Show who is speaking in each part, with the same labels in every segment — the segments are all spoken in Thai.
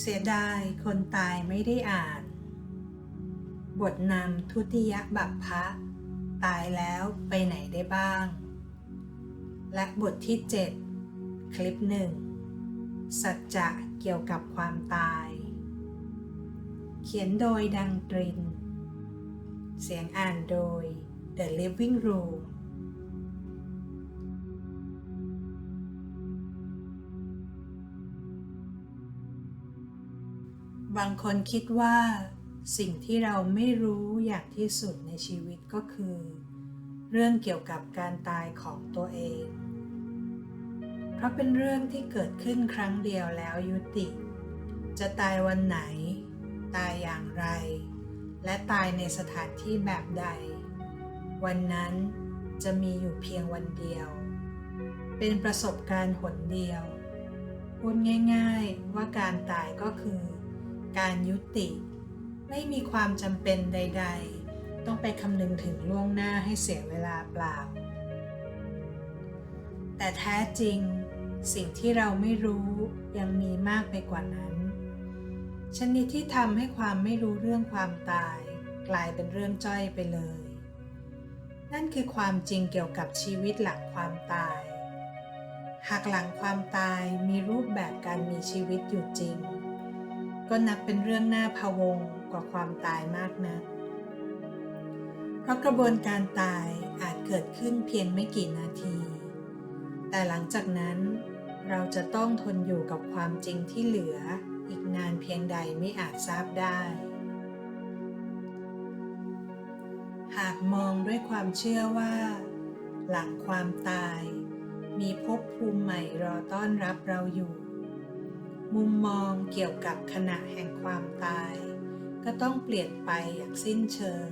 Speaker 1: เสียดายคนตายไม่ได้อ่าน บทนำทุติยบัพพะตายแล้วไปไหนได้บ้าง และบทที่ 7 คลิปหนึ่งสัจจะเกี่ยวกับความตาย เขียนโดยดังตริน เสียงอ่านโดย The Living Room บางคนคิดว่า สิ่งที่เราไม่รู้อย่างที่สุดในชีวิตก็คือ เรื่องเกี่ยวกับการตายของตัวเอง เพราะเป็นเรื่องที่เกิดขึ้นครั้งเดียวแล้วยุติ จะตายวันไหน ตายอย่างไร และตายในสถานที่แบบใด วันนั้นจะมีอยู่เพียงวันเดียว เป็นประสบการณ์หนเดียว พูดง่าย ๆ ว่าการตายก็คือ การยุติ ไม่มีความจำเป็นใด ๆ ต้องไปคำนึงถึงล่วงหน้าให้เสียเวลาเปล่า แต่แท้จริง สิ่งที่เราไม่รู้ยังมีมากไปกว่านั้น ชนิดที่ทำให้ความไม่รู้เรื่องความตาย กลายเป็นเรื่องจ้อยไปเลย นั่นคือความจริงเกี่ยวกับชีวิตหลังความตายหากหลังความตายมีรูปแบบการมีชีวิตอยู่จริง ก็นับเป็นเรื่องน่าพะวงกว่าความตายมากนะัก เพราะกระบวนการตายอาจเกิดขึ้นเพียงไม่กี่นาที แต่หลังจากนั้นเราจะต้องทนอยู่กับความจริงที่เหลืออีกนานเพียงใดไม่อาจทราบได้ หากมองด้วยความเชื่อว่า หลังความตาย มีภพภูมิใหม่รอต้อนรับเราอยู่ มุมมองเกี่ยวกับขณะแห่งความตาย ก็ต้องเปลี่ยนไปอย่างสิ้นเชิง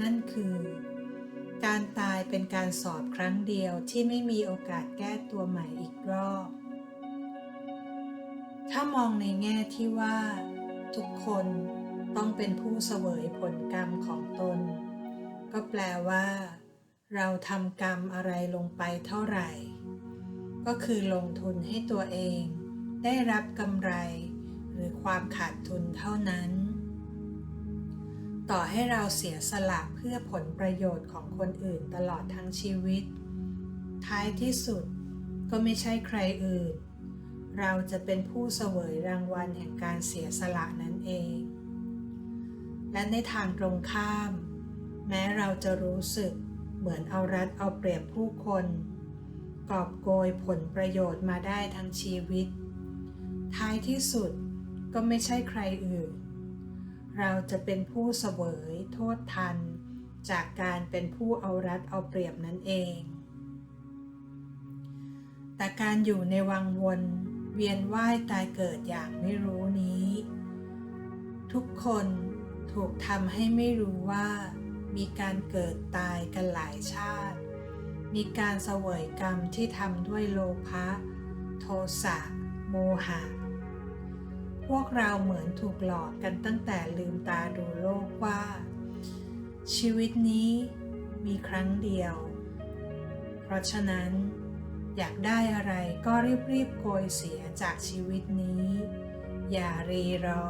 Speaker 1: นั่นคือ การตายเป็นการสอบครั้งเดียวที่ไม่มีโอกาสแก้ตัวใหม่อีกรอบ ถ้ามองในแง่ที่ว่า ทุกคนต้องเป็นผู้เสวยผลกรรมของตน ก็แปลว่า เราทำกรรมอะไรลงไปเท่าไหร่ ก็คือลงทุนให้ตัวเอง ได้รับกำไร หรือความขาดทุนเท่านั้น ต่อให้เราเสียสละเพื่อผลประโยชน์ของคนอื่นตลอดทั้งชีวิต ท้ายที่สุดก็ไม่ใช่ใครอื่น เราจะเป็นผู้เสวยรางวัลแห่งการเสียสละนั่นเอง และในทางตรงข้าม แม้เราจะรู้สึกเหมือนเอารัดเอาเปรียบผู้คนกอบโกยผลประโยชน์มาได้ทั้งชีวิต ท้ายที่สุดก็ไม่ใช่ใครอื่น เราจะเป็นผู้เสวยโทษทัน จากการเป็นผู้เอารัดเอาเปรียบนั่นเอง แต่การอยู่ในวังวนเวียนว่ายตายเกิดอย่างไม่รู้นี้ ทุกคนถูกทำให้ไม่รู้ว่า มีการเกิดตายกันหลายชาติ มีการเสวยกรรมที่ทำด้วยโลภะโทสะโมหะ พวกเราเหมือนถูกหลอกกันตั้งแต่ลืมตาดูโลกว่า ชีวิตนี้มีครั้งเดียว เพราะฉะนั้น อยากได้อะไรก็รีบๆโกยเสียจากชีวิตนี้ อย่ารีรอ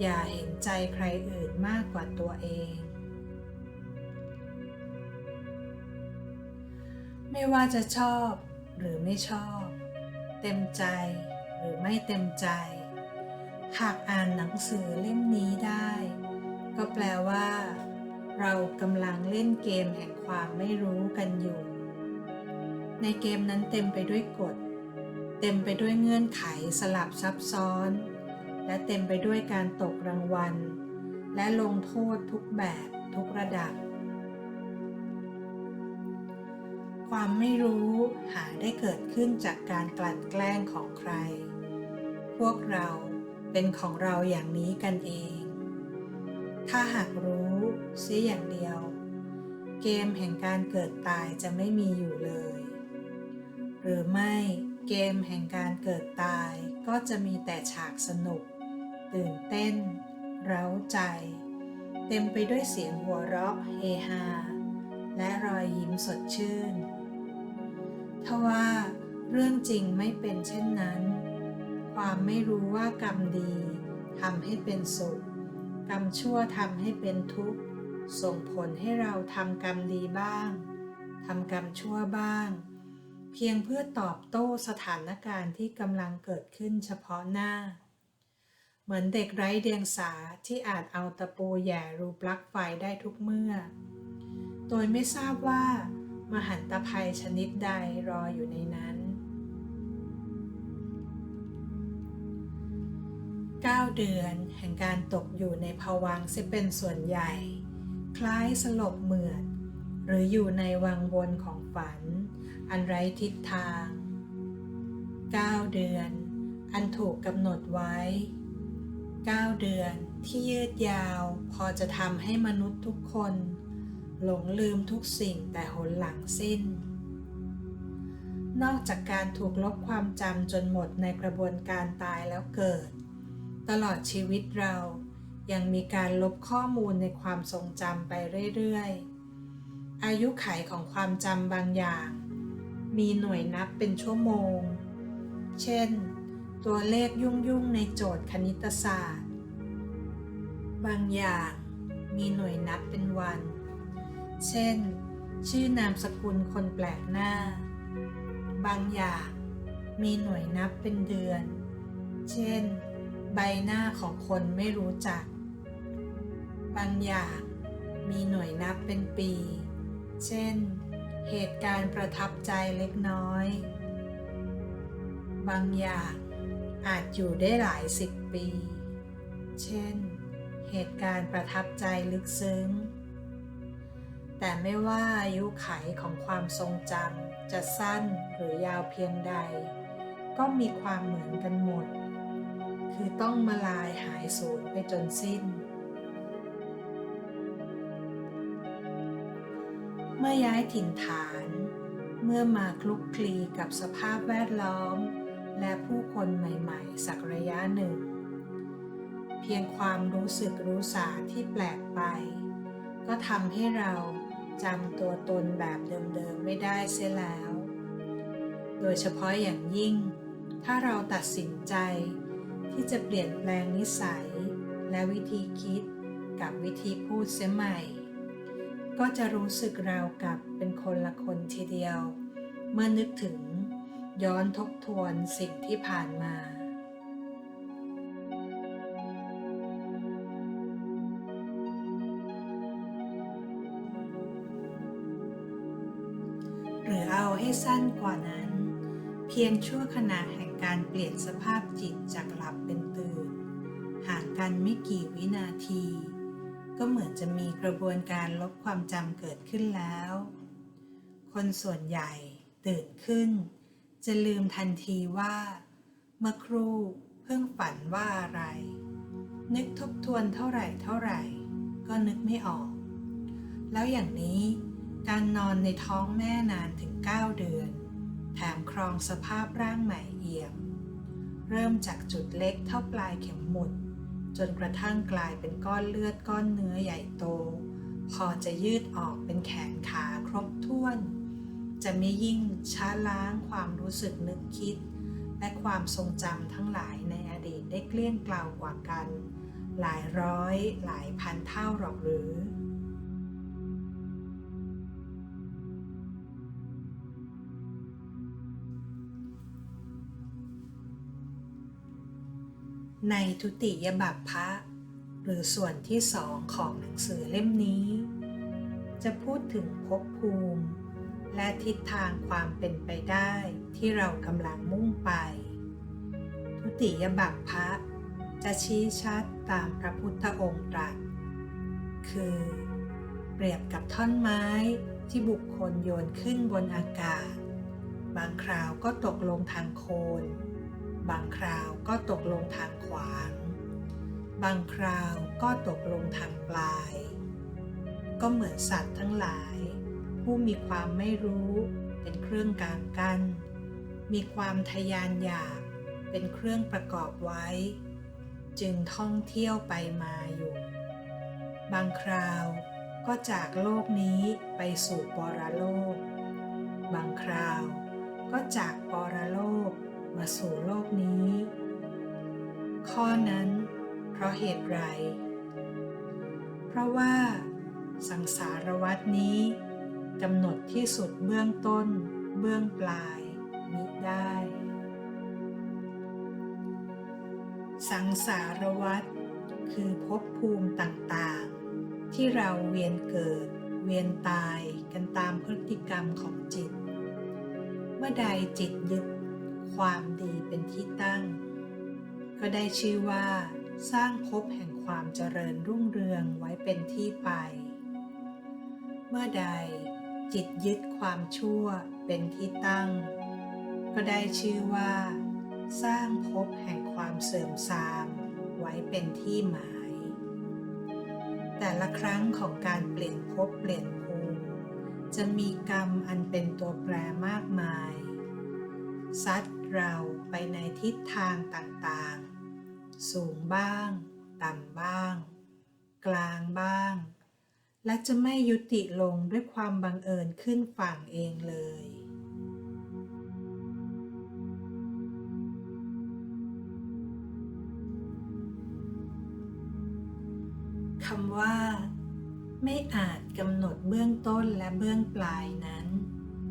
Speaker 1: อย่าเห็นใจใครอื่นมากกว่าตัวเอง ไม่ว่าจะชอบหรือไม่ชอบ เต็มใจหรือไม่เต็มใจ หากอ่านหนังสือเล่มนี้ได้ ก็แปลว่า เรากำลังเล่นเกมแห่งความไม่รู้กันอยู่ ในเกมนั้นเต็มไปด้วยกฎ เต็มไปด้วยเงื่อนไขสลับซับซ้อน และเต็มไปด้วยการตกรางวัล และลงโทษทุกแบบทุกระดับ ความไม่รู้หาได้เกิดขึ้นจากการกลั่นแกล้งของใคร พวกเรา เป็นของเราอย่างนี้กันเอง ถ้าหากรู้เสียอย่างเดียว เกมแห่งการเกิดตายจะไม่มีอยู่เลย หรือไม่เกมแห่งการเกิดตายก็จะมีแต่ฉากสนุก ตื่นเต้น เร้าใจ เต็มไปด้วยเสียงหัวเราะเฮฮา และรอยยิ้มสดชื่นทว่าเรื่องจริงไม่เป็นเช่นนั้น ความไม่รู้ว่ากรรมดีทำให้เป็นสุข กรรมชั่วทำให้เป็นทุกข์ ส่งผลให้เราทำกรรมดีบ้างทำกรรมชั่วบ้าง เพียงเพื่อตอบโต้สถานการณ์ที่กำลังเกิดขึ้นเฉพาะหน้า เหมือนเด็กไร้เดียงสาที่อาจเอาตะปูแย่รูปลักไฟได้ทุกเมื่อ โดยไม่ทราบว่ามหันตภัยชนิดใดรออยู่ในนั้น 9 เดือน แห่งการตกอยู่ในภวังค์เสียเป็นส่วนใหญ่ คล้ายสลบเหมือด หรืออยู่ในวังวนของฝัน อันไร้ทิศทาง 9 เดือน อันถูกกำหนดไว้ 9 เดือนที่ยืดยาวพอจะทำให้มนุษย์ทุกคน หลงลืมทุกสิ่งแต่หนหลังสิ้น นอกจากการถูกลบความจำจนหมดในกระบวนการตายแล้วเกิด ตลอดชีวิตเรายังมีการลบข้อมูลในความทรงจำไปเรื่อยๆ อายุไขของความจำบางอย่าง มีหน่วยนับเป็นชั่วโมง เช่น ตัวเลขยุ่งๆ ในโจทย์คณิตศาสตร์ บางอย่างมีหน่วยนับเป็นวัน เช่น ชื่อนามสกุลคนแปลกหน้า บางอย่างมีหน่วยนับเป็นเดือน เช่น ใบหน้าของคนไม่รู้จัก บางอย่างมีหน่วยนับเป็นปี เช่น เหตุการณ์ประทับใจเล็กน้อย บางอย่างอาจอยู่ได้หลายสิบปี เช่น เหตุการณ์ประทับใจลึกซึ้ง แต่ไม่ว่าอายุไขของความทรงจำจะสั้นหรือยาวเพียงใด ก็มีความเหมือนกันหมด คือต้องมาลายหายสูญไปจนสิ้น เมื่อย้ายถิ่นฐาน เมื่อมาคลุกคลีกับสภาพแวดล้อม และผู้คนใหม่ๆ สักระยะหนึ่ง เพียงความรู้สึกรู้สาที่แปลกไป ก็ทำให้เราจำตัวตนแบบเดิมๆ ไม่ได้เสียแล้ว โดยเฉพาะอย่างยิ่ง ถ้าเราตัดสินใจ ที่จะเปลี่ยนแปลงนิสัย และวิธีคิดกับวิธีพูดเสียใหม่ ก็จะรู้สึกราวกับเป็นคนละคนทีเดียว เมื่อนึกถึงย้อนทบทวนสิ่งที่ผ่านมาหรือเอาให้สั้นกว่านั้น เพียงชั่วขณะแห่ง การเปลี่ยนสภาพจิตจากหลับเป็นตื่น ห่างกันไม่กี่วินาที ก็เหมือนจะมีกระบวนการลบความจำเกิดขึ้นแล้ว คนส่วนใหญ่ตื่นขึ้น จะลืมทันทีว่า เมื่อครู่เพิ่งฝันว่าอะไร นึกทบทวนเท่าไหร่เท่าไหร่ ก็นึกไม่ออก แล้วอย่างนี้การนอนในท้องแม่นานถึง 9 เดือน ครองสภาพร่างใหม่เอี่ยม เริ่มจากจุดเล็กเท่าปลายเข็มหมุด จนกระทั่งกลายเป็นก้อนเลือดก้อนเนื้อใหญ่โต พอจะยืดออกเป็นแขนขาครบถ้วน จะไม่ยิ่งช้าล้างความรู้สึกนึกคิด และความทรงจำทั้งหลายในอดีตได้เกลี้ยงเกลากว่ากัน หลายร้อยหลายพันเท่าหรอกหรือ ในทุติยบัพพะหรือส่วนที่สองของหนังสือเล่มนี้ จะพูดถึงภพภูมิ และทิศทางความเป็นไปได้ที่เรากำลังมุ่งไป ทุติยบัพพะจะชี้ชัดตามพระพุทธองค์ตรัส คือ เปรียบกับท่อนไม้ที่บุคคลโยนขึ้นบนอากาศ บางคราวก็ตกลงทางโคน บางคราวก็ตกลงทางขวาง บางคราวก็ตกลงทางปลาย ก็เหมือนสัตว์ทั้งหลาย ผู้มีความไม่รู้เป็นเครื่องกลางกันมีความทยานอยากเป็นเครื่องประกอบไว้ จึงท่องเที่ยวไปมาอยู่ บางคราวก็จากโลกนี้ไปสู่ปรโลก บางคราวก็จากปรโลก มาสู่โลกนี้ ข้อนั้นเพราะเหตุไร เพราะว่าสังสารวัตนี้กำหนดที่สุดเบื้องต้น เบื้องปลายมิได้ สังสารวัตคือภพภูมิต่างๆ ที่เราเวียนเกิด เวียนตายกันตามพฤติกรรมของจิต เมื่อใดจิตยึด ความดีเป็นที่ตั้ง ก็ได้ชื่อว่า สร้างภพแห่งความเจริญรุ่งเรืองไว้เป็นที่ไป เมื่อใดจิตยึดความชั่วเป็นที่ตั้ง ก็ได้ชื่อว่า สร้างภพแห่งความเสื่อมทรามไว้เป็นที่หมาย แต่ละครั้งของการเปลี่ยนภพเปลี่ยนภูมิจะมีกรรมอันเป็นตัวแปรมากมายซัด เราไปในทิศทางต่างๆ สูงบ้าง ต่ำบ้าง กลางบ้าง และจะไม่ยุติลงด้วยความบังเอิญขึ้นฝั่งเองเลยคำว่า ไม่อาจกำหนดเบื้องต้นและเบื้องปลายนั้น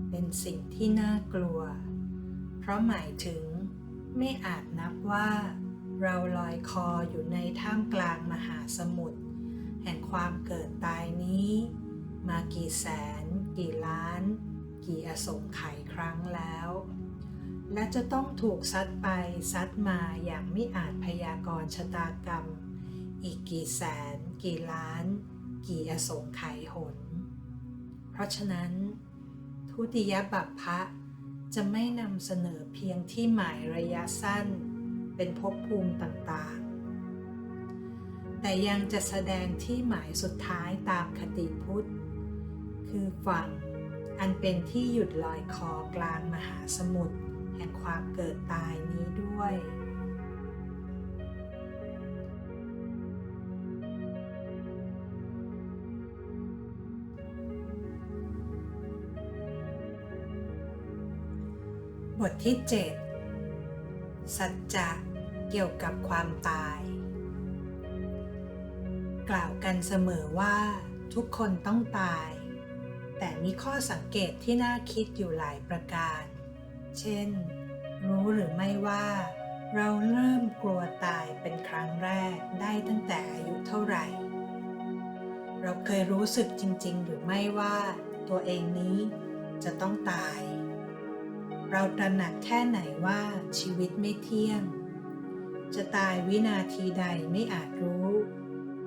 Speaker 1: เป็นสิ่งที่น่ากลัว เพราะหมายถึง ไม่อาจนับว่า เราลอยคออยู่ในท่ามกลางมหาสมุทรแห่งความเกิดตายนี้ มากี่แสน กี่ล้าน กี่อสงไขยครั้งแล้ว และจะต้องถูกซัดไปซัดมาอย่างไม่อาจพยากรณ์ชะตากรรม อีกกี่แสน กี่ล้าน กี่อสงไขยหน เพราะฉะนั้น ทุติยบัพพะ จะไม่นำเสนอเพียงที่หมายระยะสั้น เป็นภพภูมิต่างๆ แต่ยังจะแสดงที่หมายสุดท้ายตามคติพุทธ คือฝั่งอันเป็นที่หยุดลอยคอกลางมหาสมุทรแห่งความเกิดตายนี้ด้วย บทที่ 7 สัจจะเกี่ยวกับความตาย กล่าวกันเสมอว่า ทุกคนต้องตาย แต่มีข้อสังเกตที่น่าคิดอยู่หลายประการ เช่น รู้หรือไม่ว่า เราเริ่มกลัวตายเป็นครั้งแรกได้ตั้งแต่อายุเท่าไหร่ เราเคยรู้สึกจริง ๆ หรือไม่ว่า ตัวเองนี้จะต้องตาย เราตระหนักแค่ไหนว่าชีวิตไม่เที่ยง จะตายวินาทีใดไม่อาจรู้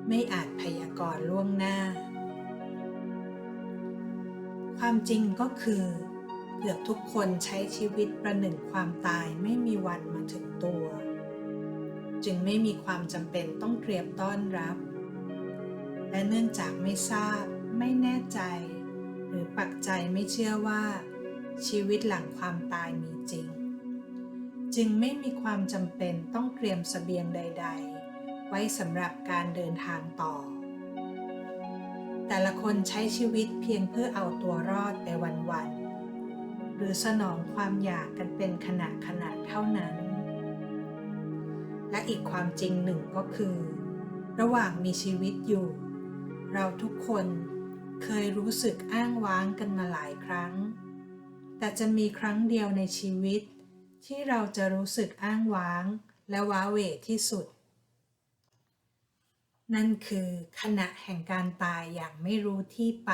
Speaker 1: ไม่อาจพยากรณ์ล่วงหน้า ความจริงก็คือ เกือบทุกคนใช้ชีวิตประหนึ่งความตายไม่มีวันมาถึงตัว จึงไม่มีความจำเป็นต้องเตรียมต้อนรับ และเนื่องจากไม่ทราบ ไม่แน่ใจ หรือปักใจไม่เชื่อว่า ชีวิตหลังความตายมีจริง จึงไม่มีความจำเป็นต้องเตรียมสเสบียงใด ๆ ไว้สำหรับการเดินทางต่อ แต่ละคนใช้ชีวิตเพียงเพื่อเอาตัวรอดไปวันๆ หรือสนองความอยากกันเป็นขณะขณะเท่านั้น และอีกความจริงหนึ่งก็คือ ระหว่างมีชีวิตอยู่ เราทุกคนเคยรู้สึกอ้างว้างกันมาหลายครั้ง แต่จะมีครั้งเดียวในชีวิต ที่เราจะรู้สึกอ้างว้าง และว้าเหวที่สุด นั่นคือขณะแห่งการตายอย่างไม่รู้ที่ไป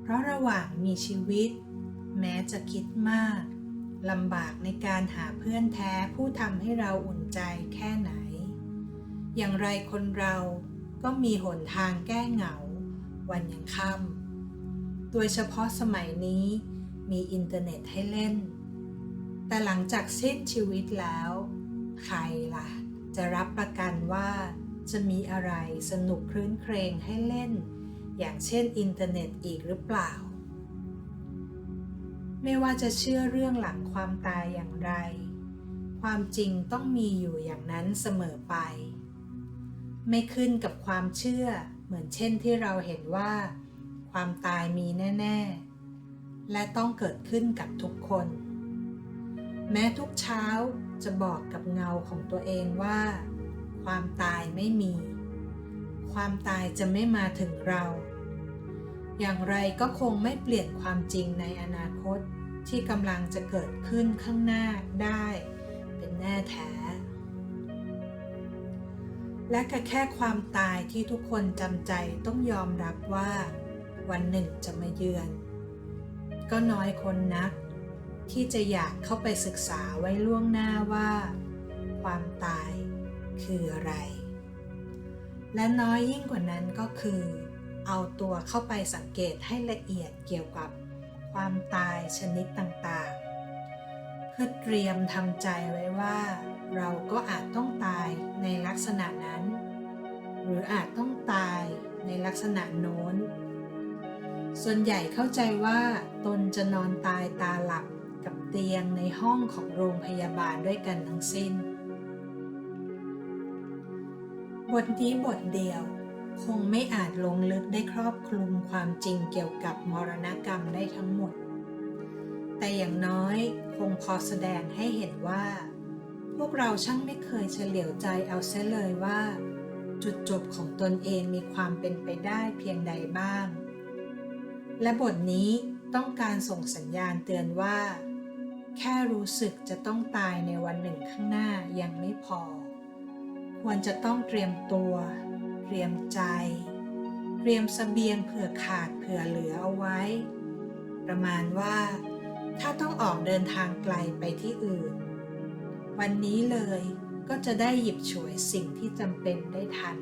Speaker 1: เพราะระหว่างมีชีวิต แม้จะคิดมากลำบากในการหาเพื่อนแท้ผู้ทำให้เราอุ่นใจแค่ไหน อย่างไรคนเราก็มีหนทางแก้เหงา วันยังค่ำโดยเฉพาะสมัยนี้ มีอินเทอร์เน็ตให้เล่น แต่หลังจากสิ้นชีวิตแล้ว ใครล่ะ จะรับประกันว่าจะมีอะไรสนุกคลื้นเครงให้เล่น อย่างเช่นอินเทอร์เน็ตอีกหรือเปล่า ไม่ว่าจะเชื่อเรื่องหลังความตายอย่างไร ความจริงต้องมีอยู่อย่างนั้นเสมอไป ไม่ขึ้นกับความเชื่อเหมือนเช่นที่เราเห็นว่า ความตายมีแน่ ๆ และต้องเกิดขึ้นกับทุกคน แม้ทุกเช้าจะบอกกับเงาของตัวเองว่า ความตายไม่มี ความตายจะไม่มาถึงเรา อย่างไรก็คงไม่เปลี่ยนความจริงในอนาคตที่กำลังจะเกิดขึ้นข้างหน้าได้ เป็นแน่แท้ และก็แค่ความตายที่ทุกคนจำใจต้องยอมรับว่า วันหนึ่งจะมาเยือน ก็น้อยคนนัก ที่จะอยากเข้าไปศึกษาไว้ล่วงหน้าว่า ความตายคืออะไร และน้อยยิ่งกว่านั้นก็คือ เอาตัวเข้าไปสังเกตให้ละเอียดเกี่ยวกับความตายชนิดต่างๆ เพื่อเตรียมทำใจไว้ว่า เราก็อาจต้องตายในลักษณะนั้น หรืออาจต้องตายในลักษณะโน้น ส่วนใหญ่เข้าใจว่าตนจะนอนตายตาหลับกับเตียงในห้องของโรงพยาบาลด้วยกันทั้งสิ้น บทนี้บทเดียวคงไม่อาจลงลึกได้ครอบคลุมความจริงเกี่ยวกับมรณกรรมได้ทั้งหมด แต่อย่างน้อยคงพอแสดงให้เห็นว่า พวกเราช่างไม่เคยเฉลียวใจเอาเสียเลยว่า จุดจบของตนเองมีความเป็นไปได้เพียงใดบ้าง และบทนี้ต้องการส่งสัญญาณเตือนว่า แค่รู้สึกจะต้องตายในวันหนึ่งข้างหน้ายังไม่พอ ควรจะต้องเตรียมตัว เตรียมใจ เตรียมสเสบียงเผื่อขาดเผื่อเหลือเอาไว้ ประมาณว่า ถ้าต้องออกเดินทางไกลไปที่อื่น วันนี้เลยก็จะได้หยิบฉวยสิ่งที่จำเป็นได้ทัน